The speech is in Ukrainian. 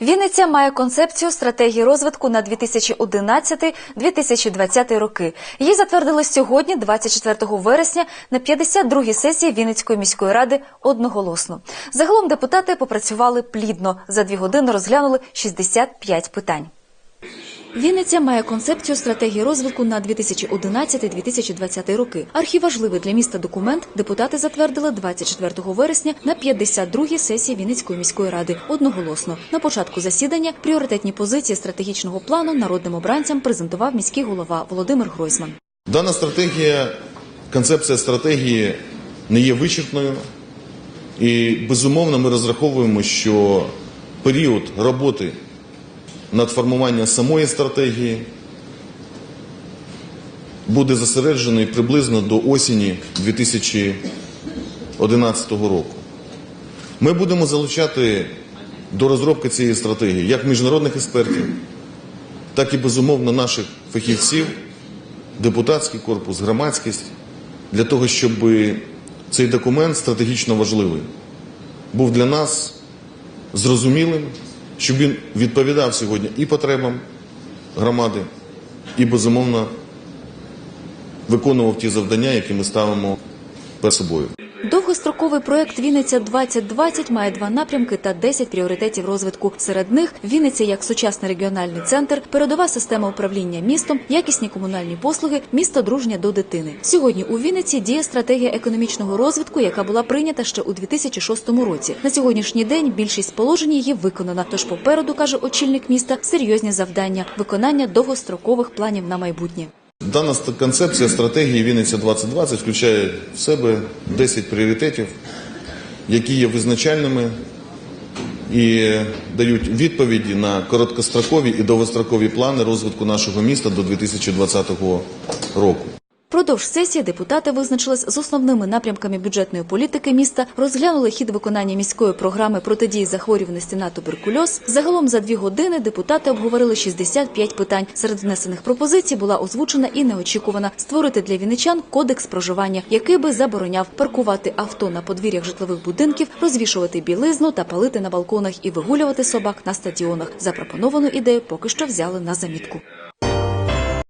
Вінниця має концепцію стратегії розвитку на 2011-2020 роки. Її затвердили сьогодні, 24 вересня, на 52-й сесії Вінницької міської ради одноголосно. Загалом депутати попрацювали плідно. За дві години розглянули 65 питань. Вінниця має концепцію стратегії розвитку на 2011-2020 роки. Архіважливий для міста документ депутати затвердили 24 вересня на 52-й сесії Вінницької міської ради одноголосно. На початку засідання пріоритетні позиції стратегічного плану народним обранцям презентував міський голова Володимир Гройсман. Дана стратегія, концепція стратегії не є вичерпною. І безумовно ми розраховуємо, що період роботи над формуванням самої стратегії буде зосереджений приблизно до осені 2011 року. Ми будемо залучати до розробки цієї стратегії як міжнародних експертів, так і безумовно наших фахівців, депутатський корпус, громадськість, для того, щоб цей документ стратегічно важливий був для нас зрозумілим, щоб він відповідав сьогодні і потребам громади, і безумовно виконував ті завдання, які ми ставимо перед собою. Довгостроковий проект Вінниця 2020 має два напрямки та 10 пріоритетів розвитку. Серед них Вінниця як сучасний регіональний центр, передова система управління містом, якісні комунальні послуги, місто дружнє до дитини. Сьогодні у Вінниці діє стратегія економічного розвитку, яка була прийнята ще у 2006 році. На сьогоднішній день більшість положень її виконана. Тож попереду каже очільник міста серйозні завдання виконання довгострокових планів на майбутнє. Дана концепція стратегії Вінниця 2020 включає в себе 10 пріоритетів, які є визначальними і дають відповіді на короткострокові і довгострокові плани розвитку нашого міста до 2020 року. Продовж сесії депутати визначились з основними напрямками бюджетної політики міста, розглянули хід виконання міської програми протидії захворюваності на туберкульоз. Загалом за дві години депутати обговорили 65 питань. Серед внесених пропозицій була озвучена і неочікувана створити для вінничан кодекс проживання, який би забороняв паркувати авто на подвір'ях житлових будинків, розвішувати білизну та палити на балконах і вигулювати собак на стадіонах. Запропоновану ідею поки що взяли на замітку.